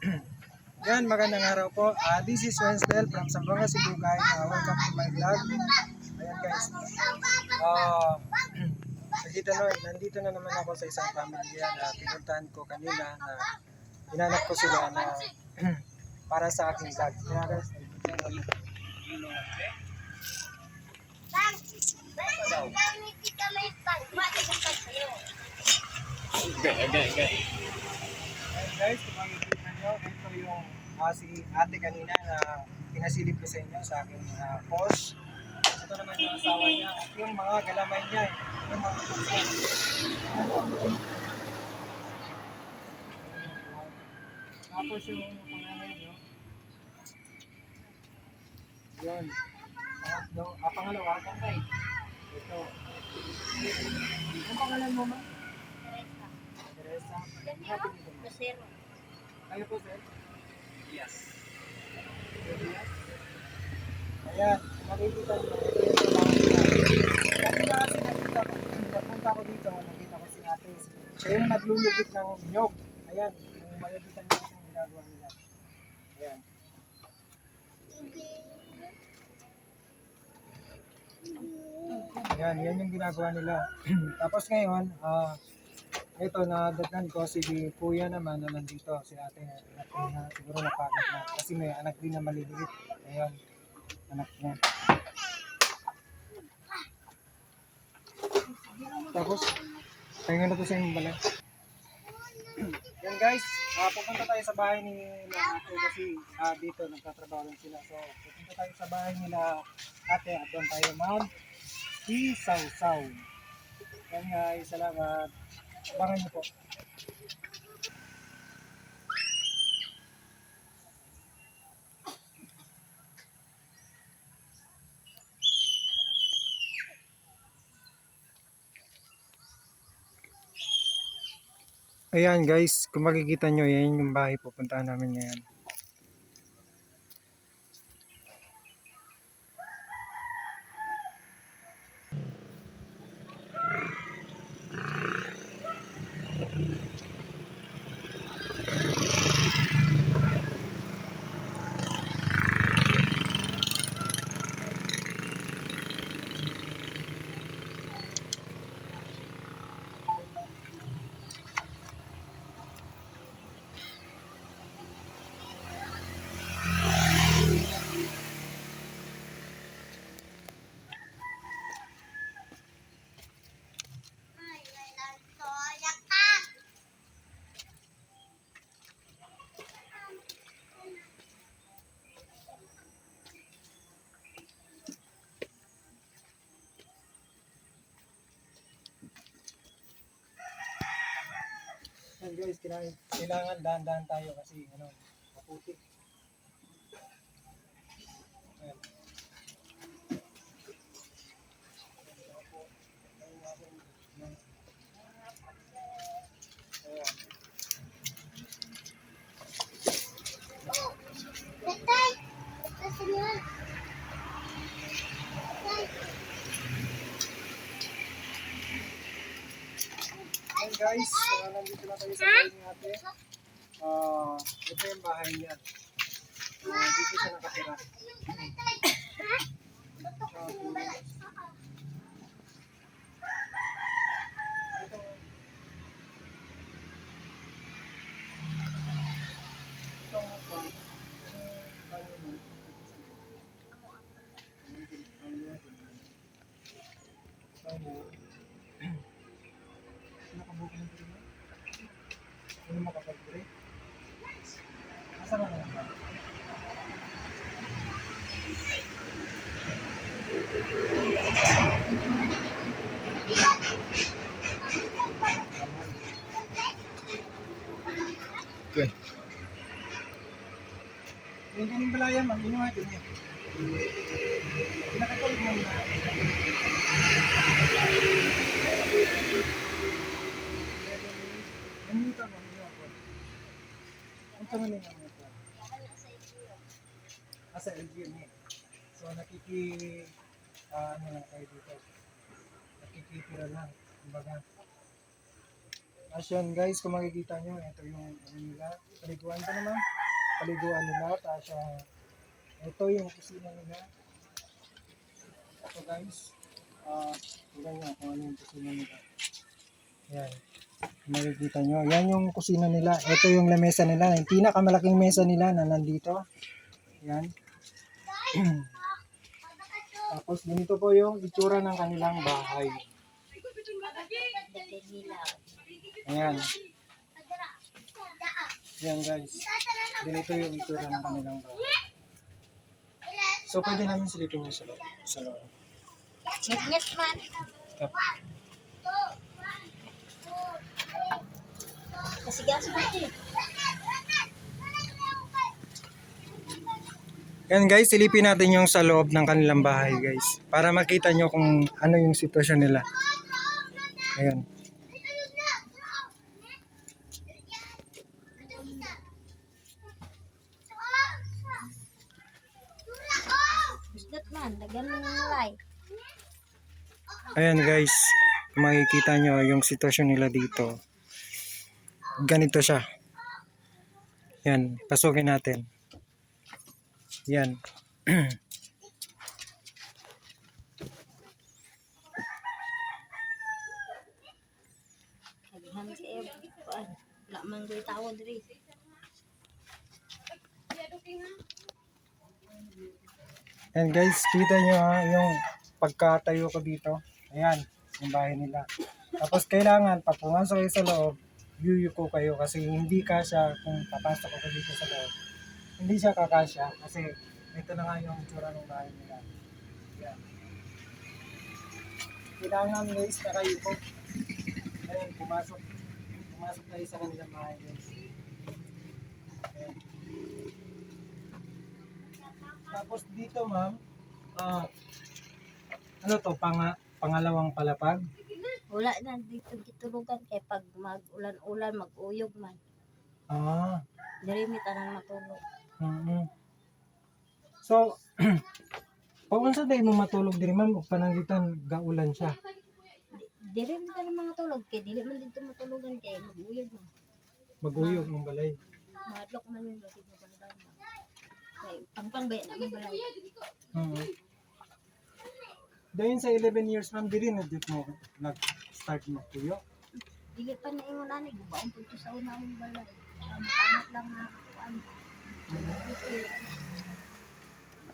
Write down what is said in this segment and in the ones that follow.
Yan, magandang araw po. Ah, this is Wednesday from Zamboanga, Cebu guys. Ah, welcome to my vlog. Ayan guys. Ah, nandito, na, nandito na naman ako sa isang pamilya na pinuntahan ko kanina na inanap ko sila na para sa aking vlog. Kaya guys, guys, kung makikita nyo, ito yung ah, si ate kanina na pinasilip ko sa inyo sa aking uh, post. Ito naman yung asawa niya at yung mga galamay niya. eh, Yung mga Tapos yung pangalan nyo. Yun. Pangatlo, ah, pangalawa, kay. Ito. Ang pangalan mo ma? Teresa. Happy dito, ma. Kayo po, sir? Yes. Ayan, lang sila. Kasi na kasi nakita ko, napunta ko dito, nakita ko si ate. Siya yung naglulugit ng nyog. Ayan, yung makikita niyo yung ginagawa nila. Ayan. Ayan, yan yung ginagawa nila. Tapos ngayon, ah, ito na daghan ko si kuya naman na nandito, si ate na, na, na siguro napagod na. Kasi may anak din na maliliit. Ayan, anak niya. Tapos, tingnan na to sa inyong balay. Yan guys, ah, pupunta tayo sa bahay ni ate kasi ah, dito nagtatrabaho lang sila. So, pupunta tayo sa bahay nila ate at doon tayo mag isaw-saw. Yan guys, salamat. Abangan niyo po. Ayan guys, kung makikita nyo, yan yung bahay pupuntahan namin ngayon. Ayan guys, kailangan, kailangan dahan-dahan tayo kasi ano, maputik. Ayan. Guys, nandito na tayo sa bahay ni ate. Ah, ito yung bahay niya. Ah, dito siya nakatira. Tapos, ito, itong, ah, yung bahay mo. Bahay mo. Nakabuka ng pili mo? Ano makapag-break? Asa ka na lang? Okay. Yung balaya, mag-inuha din yan. Nakatulog mo na. Nangyuta mo, nangyuta ko. Ang tangan niya mo ito. Asa eh. So nakiki, ah, ano lang dito. Nakikitira lang. Kumbaga. As yan guys, kung makikita nyo, ito yung ano nila. Paliguan ko naman. Paliguan nila. Tapos ah, ito yung kusina nila. Ito guys. Ah, tingnan nyo kung ano yung kusina nila. Yan. Makikita nyo. Yan yung kusina nila. Ito yung lamesa nila. Yung pinakamalaking mesa nila na nandito. Yan. Tapos ganito po yung itsura ng kanilang bahay. Ayan. Ayan guys. Ganito yung itsura ng kanilang bahay. So pwede namin silipin nyo sa loob. Sa loob. Ngit-ngit man. Tap. Kasi gas mo ito. Yan guys, silipin natin yung sa loob ng kanilang bahay guys. Para makita nyo kung ano yung sitwasyon nila. Ayan. Man. Lagyan mo ng malay. Ayan guys, makikita nyo yung sitwasyon nila dito. Ganito siya. Yan, pasukin natin. Yan. Naghan kayo. Kuan. Wala man do'y tawad rin. Yan guys, kita nyo ha, yung pagkatayo ko dito. Ayan, yung bahay nila. Tapos kailangan, pag kayo sa loob, view ko kayo kasi hindi kasya kung papasok ako dito sa loob. Hindi siya kakasya kasi ito na nga yung itsura ng bahay nila. Yan. Kailangan guys, nakayo ko. Ayan, pumasok. Pumasok tayo sa kanilang bahay guys. Tapos dito ma'am, ah, ano to, pang, pangalawang palapag? Wala na dito gitulugan kay pag mag-ulan-ulan, mag-uyog man. Ah, Diri mi tanang matulog. mm So, pag unsa day mo matulog diri ma'am, ug panangitan gaulan siya. Diri mi tanang mga tulog kay dili man dito matulugan kay mag-uyog man. Maguyog ng balay. Madlok man bandaw. Kay pangpang ba na ang balay. Mm Dahil sa 11 years ma'am, diri na dito mo nag-start magtuyo. Dili pa na ingon ani gubaon pud sa una mong balay. Ang anak lang na kuan.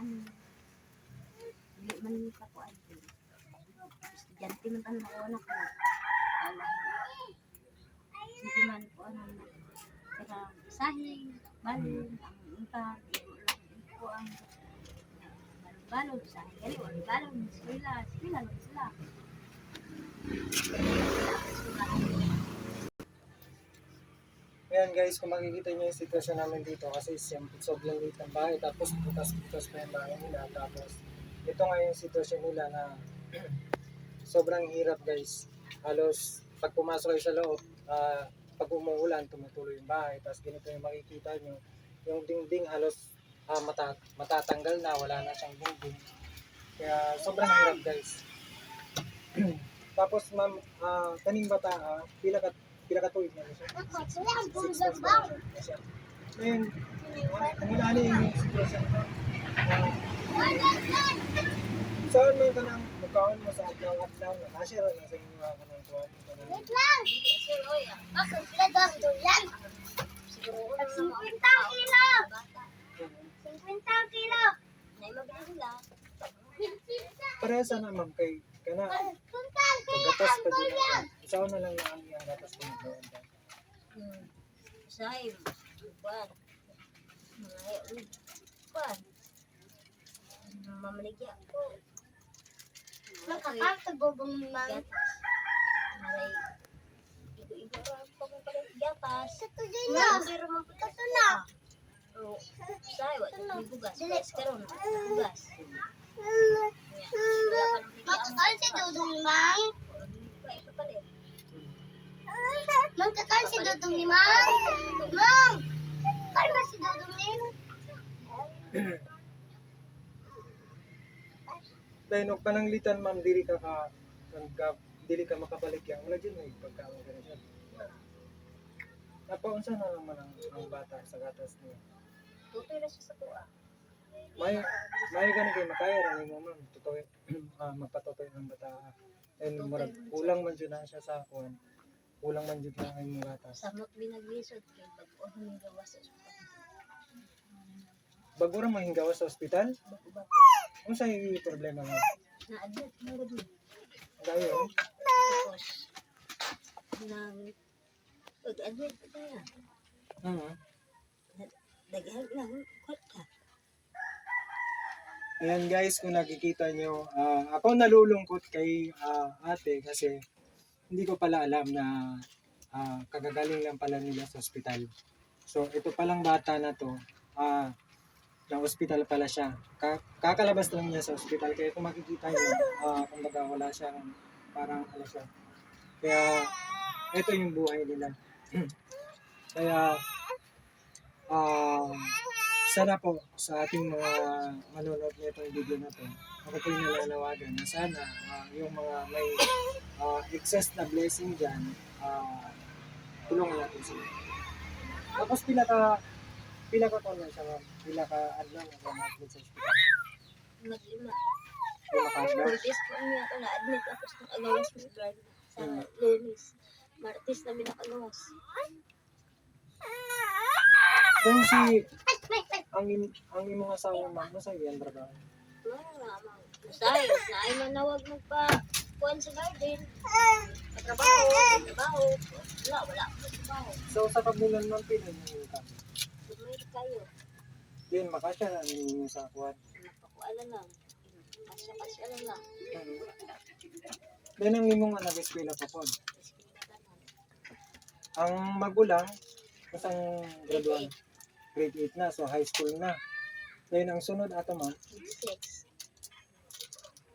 Ano? Dili man ni ka kuan. Estudyante man tan ako anak ko. Hindi man ko ano na. Kaya sahing, balon, ang ingka, ko ang balon sa gali wala balon sila sila lang sila Ayan guys, kung makikita nyo yung sitwasyon namin dito kasi sobrang liit ng bahay tapos butas-butas pa yung bahay nila tapos ito nga yung sitwasyon nila na sobrang hirap guys. Halos pag pumasok kayo sa loob, ah, pag umuulan, tumutuloy yung bahay tapos ganito yung makikita nyo yung dingding halos ah, mata matatanggal na, wala na siyang dingding. Kaya sobrang hirap guys. tapos ma'am, ah, kaning bata, ah, pila ka pila ka tuig na siya. Six months na siya. Ngayon, ano na yung sitwasyon mo? Ah, Saan man ka nang mukhaon mo sa adlaw-adlaw na nasya rin sa inyo ka ng tuwan ka ng siguro una na mabili sila Parehas na ma'am kay kana. Paggatas pa din. Isaw na lang na ang iyang gatas ko nito. hmm say kuan mga kuan mamaligya ko. Gatas maray. Igo-igo gatas pero man po ito na oh say wa may bugas bugas karon bugas Makakal si Dudong Mang. pa Magkakal si Dudong Mang. Mang! Kalma si Dudong ni Dahil nung pananglitan ma'am, dili ka ka dili ka makabalik yang wala dyan may pagkaon ka na siya. Napaunsa na naman ang, ang bata sa gatas niya. Tutoy na siya sa tuwa. May may ganun kayo makaya ra mo ma'am. Totoo ah, magpatutoy ang bata. And murag kulang man jud na siya sa kuan. Kulang man jud lang ang gatas. Samot binaglisod kay bago gawas sa ospital. Bago ra mahinggawa sa ospital, Bago-bago. unsa yung problema mo? Na-admit mo gud. Dayon, Tapos, nang pag-admit ko na, Mhm. Daghan lang, ka. Ayan guys, kung nakikita nyo, ah, ako nalulungkot kay ah, ate kasi hindi ko pala alam na ah, kagagaling lang pala nila sa ospital. So ito palang bata na to, ah, na ospital pala siya. Ka- kakalabas lang niya sa ospital kaya kung makikita nyo, ah, kumbaga wala siyang parang ano siya. Kaya ito yung buhay nila. kaya ah sana po sa ating mga manonood nitong video na to, ako po yung nananawagan na sana ah, yung mga may ah, excess na blessing dyan, ah, tulungan natin sila. Tapos pila ka, pila ka kung siya ma'am, pila ka adlaw na ka na-admit sa hospital. Maglima. Pila ka adlaw. Martes po ako na-admit ako sa agawas mo sa lunes. Martes na binakagawas. Kung si, ang, im- ang imong asawa ma'am, nasa iyan trabaho. Wala lamang. Masay, na ay manawag magpa kuhan sa garden. Katrabaho, katrabaho. Wala, wala ako sa trabaho. So sa kabulan ma'am, pila yung income. Tumay kayo. Din, makasya na ninyo sa kuwan. Napakuala lang. Kasya-kasya lang lang. Then ang imong anak eskwela pa po. Ang magulang, kasang graduan, grade 8 na, so high school na. Then ang sunod ato ma'am,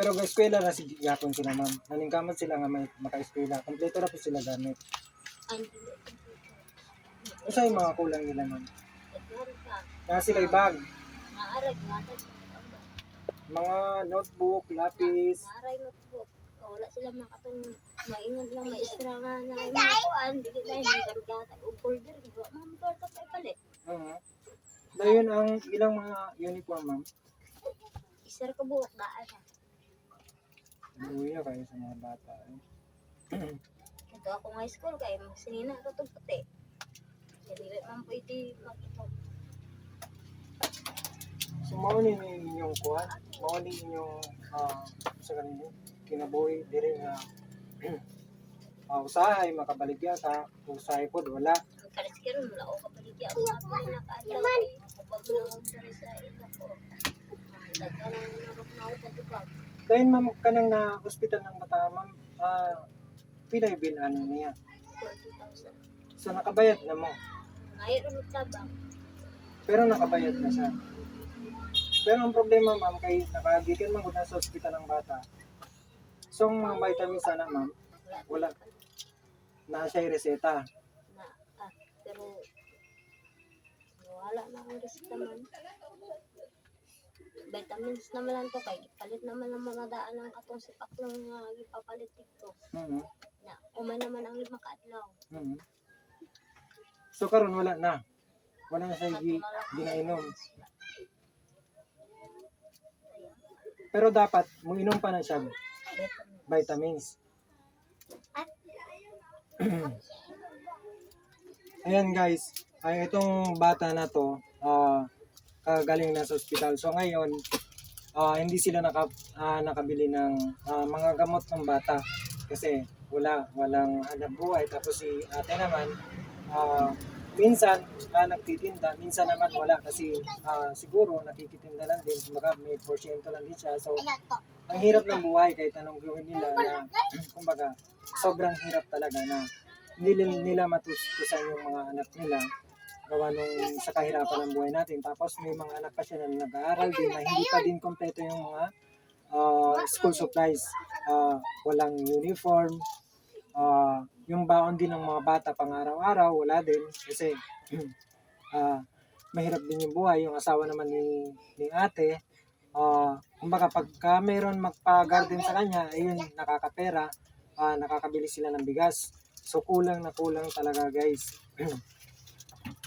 pero ga eskwela na si Yapon sila ma'am. Naningkamot sila nga may maka-eskwela. Kompleto na po sila gamit. Ang Usa yung mga kulang nila ma'am. Nga sila bag, mga notebook, lapis. Mo po. Wala sila makatong maingat lang may extra nga na mga kuan. Dili na yung karugata. O folder. Ma'am, ka pa palit. Uh Dayon ang ilang mga uniform ma'am. Isar ka buhok. Daan na. Uwi na kayo sa mga bata. Eh. Ito ako nga school kay sinina ko itong puti. Dili man pwede makita. So mao ni inyong kuha, mao ni inyong ah sa kanino kinabuhi diri nga uh, usahay makabaligya ka, usahay pod wala. Ang kalis ka rin, wala ako Dahil ma'am kanang na ospital ng bata ma'am, ah pilay bill ano niya. 40,000. So nakabayad na mo, ulit tabang. pero nakabayad na siya. Pero ang problema ma'am kay nakagikan man na sa ospital ng bata. So ang mga vitamins sana ma'am, Wala. na siya reseta. Na, ah, pero wala na akong resita man. Vitamins naman lang to kay palit naman ang mga daan ng atong sipak lang nga ipapalit dito. Mhm. Na umay naman ang lima kaadlaw. Mhm. So karon wala na. Wala na siya gi- ginainom. Pero dapat muinom pa na siya vitamins. Ayan guys, ay itong bata na to, ah kagaling na sa ospital. So ngayon, ah, hindi sila naka, ah, nakabili ng ah, mga gamot ng bata kasi wala, walang hanap buhay. Tapos si ate naman, ah, minsan ah, nagtitinda, minsan naman wala kasi ah, siguro nakikitinda lang din, kumbaga may porsyento lang din siya. So ang hirap ng buhay kahit anong gawin nila na kumbaga sobrang hirap talaga na hindi nila matustusan yung mga anak nila gawa nung sa kahirapan ng buhay natin. Tapos may mga anak pa siya na nag-aaral din na hindi pa din kompleto yung mga ah, school supplies. Ah, walang uniform. Ah, yung baon din ng mga bata pang araw-araw, wala din. Kasi ah, mahirap din yung buhay. Yung asawa naman ni, ni ate, ah kumbaga pagka mayroon magpa-garden sa kanya, ayun, nakakapera, ah, nakakabili sila ng bigas. So kulang na kulang talaga guys.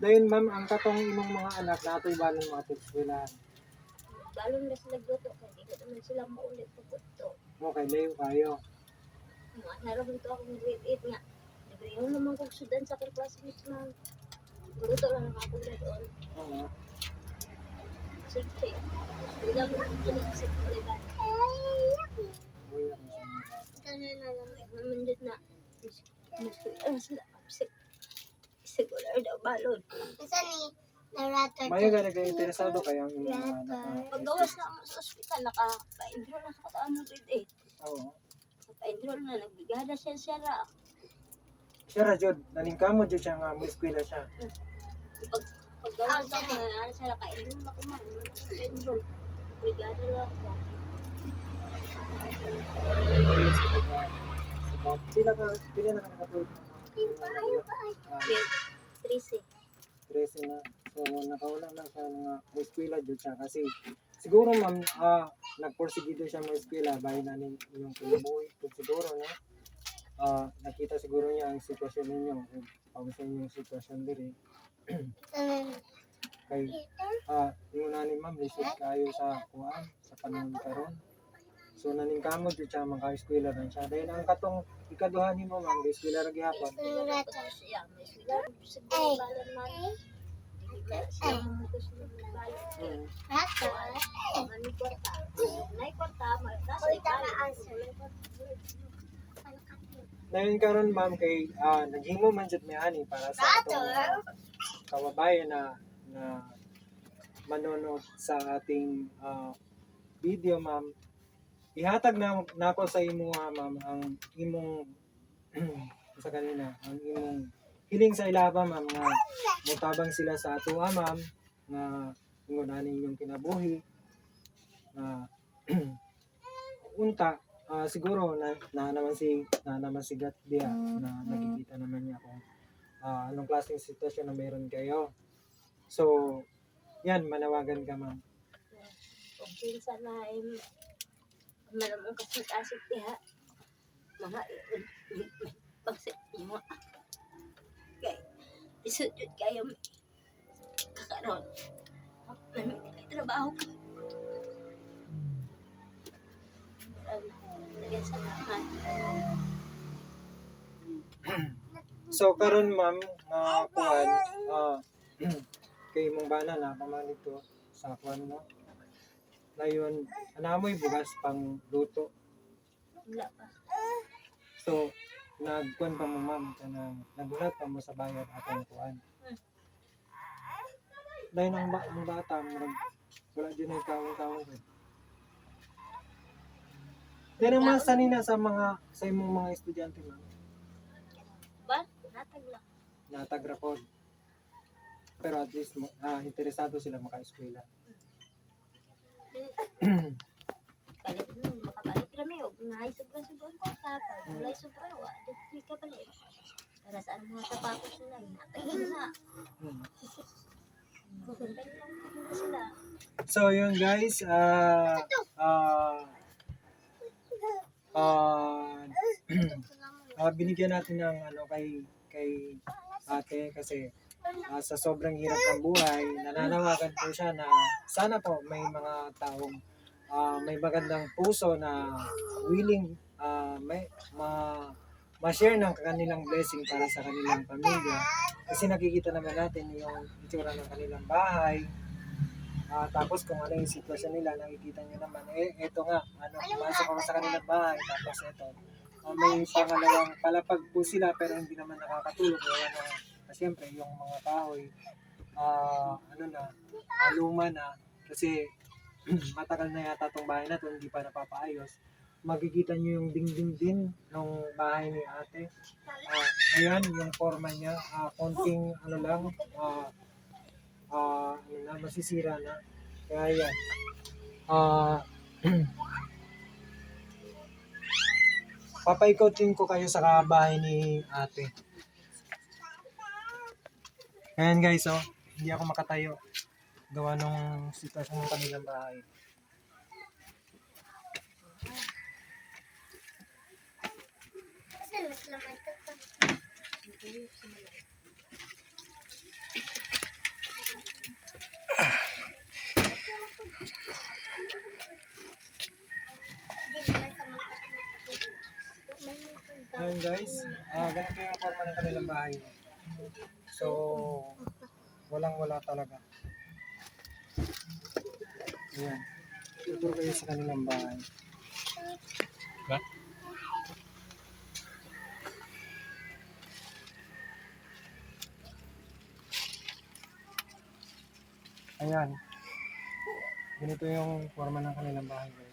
Dahil ma'am, ang katong imong mga anak natoy balong mga tigswilahan. Balong na sila goto kaya di ko naman sila maulit pagkuto. Okay, layo kayo. Mga naroon to akong grade 8 nga. Nagreho naman kong sudan sa classmates ma'am. Guruto lang ako grade on. Oo. Sige. Hindi lang ko kinig sa kuliban. Uy, Ganun na lang. Naman na. Ano sila upset. Siguro daw balon. Isa ni narrator. Mayo gani kay interesado kayo ang mga ah. Paggawas na ako sa ospital, naka-enroll na sa among grade Oo. 8. Naka-enroll na, nagbigada siya siya ra. Siya ra jud, naningkamo jud siya nga mo eskwela siya. Pag, paggawas na ako, ano siya, naka-enroll ako man. Naka-enroll. Brigada lang ako. Pila ka pila na ka nakatulog? Ah, Grade 13. 13 na. So nakawala na siya nga mo eskwela jud siya kasi siguro ma'am ah nagporsigido siya mo eskwela bahay na inyong kinabuhi siguro no. Ah nakita siguro niya ang sitwasyon ninyo sa inyong sitwasyon diri kay ah yung nani ma'am lisod kayo sa kuan sa panahon karon so naningkamot jud siya mga eskwela ran siya dahil ang katong ikaduha nimo ma'am eskwela ra gihapon. May. Ngayon karon ma'am kay ah naghimo man jud mi ani para sa atong ah, kababayan na na manonood sa ating ah, video ma'am. Ihatag na nako sa imo ah, ma'am ang imong sa kanina ang imong hiling sa ilaba ma'am nga mutabang sila sa ato ah, ma'am nga ingon ani inyong kinabuhi na unta ah, siguro na, na naman si na naman si Gat Dia na nakikita naman niya kung ah, anong klaseng sitwasyon na meron kayo. So, yan, manawagan ka ma'am. Kung pinsan na ay malamang kasing-asik diha. Mga pagsit niyo. Kay, isudod kayo kakaroon. May may trabaho ka. So, karon ma'am, na kuhan, ah, kay mong bana na paman dito sa kuhan mo. Ngayon, anamoy bugas pang luto. Wala pa. So, nagkuhan pa mo ma'am, kanang nagulat pa mo sa bayad atong kuhan. Dahil ang, ba- ang bata, murag, wala din ay kawang-kawang ko. Yan ang mga sanina sa mga, sa imong mga estudyante ma'am, Ba? Natag lang. natagrapod. Pero at least, ah, interesado sila maka-eskwela. Kalit mo, makabalik kami. Huwag na sobra-sobrang kwarta. Pag wala sobra, wa. Di ka pala. Para saan mga sapatos nila. Natag na. So yun guys, ah ah ah ah, binigyan natin ng ano kay kay ate kasi ah, sa sobrang hirap ng buhay, nananawagan po siya na sana po may mga taong ah, may magandang puso na willing ah, may ma ma-share ng kanilang blessing para sa kanilang pamilya. Kasi nakikita naman natin yung itsura ng kanilang bahay, Ah, tapos kung ano yung sitwasyon nila, nakikita nyo naman, eh, eto nga, ano, pumasok ako sa kanilang bahay, tapos eto, ah, may pangalawang palapag po sila, pero hindi naman nakakatulog. Kaya na, na siyempre, yung mga kahoy, ah, ano na, ah, luma na, kasi matagal na yata tong bahay na to, hindi pa napapaayos. Makikita nyo yung dingding din ng bahay ni ate. Ah, ayan, yung forma niya, ah, konting, ano lang, ah, ah ano na, masisira na. Kaya yan. Ah, papaikotin ko kayo sa bahay ni ate. Ayan guys, oh. Hindi ako makatayo. Gawa nung sitwasyon ng kanilang bahay. Ayun guys, ah ganito yung forma ng kanilang bahay. So, walang wala talaga. Ayan. Tuturo kayo sa kanilang bahay. Ba? Ayan. Ganito yung forma ng kanilang bahay guys.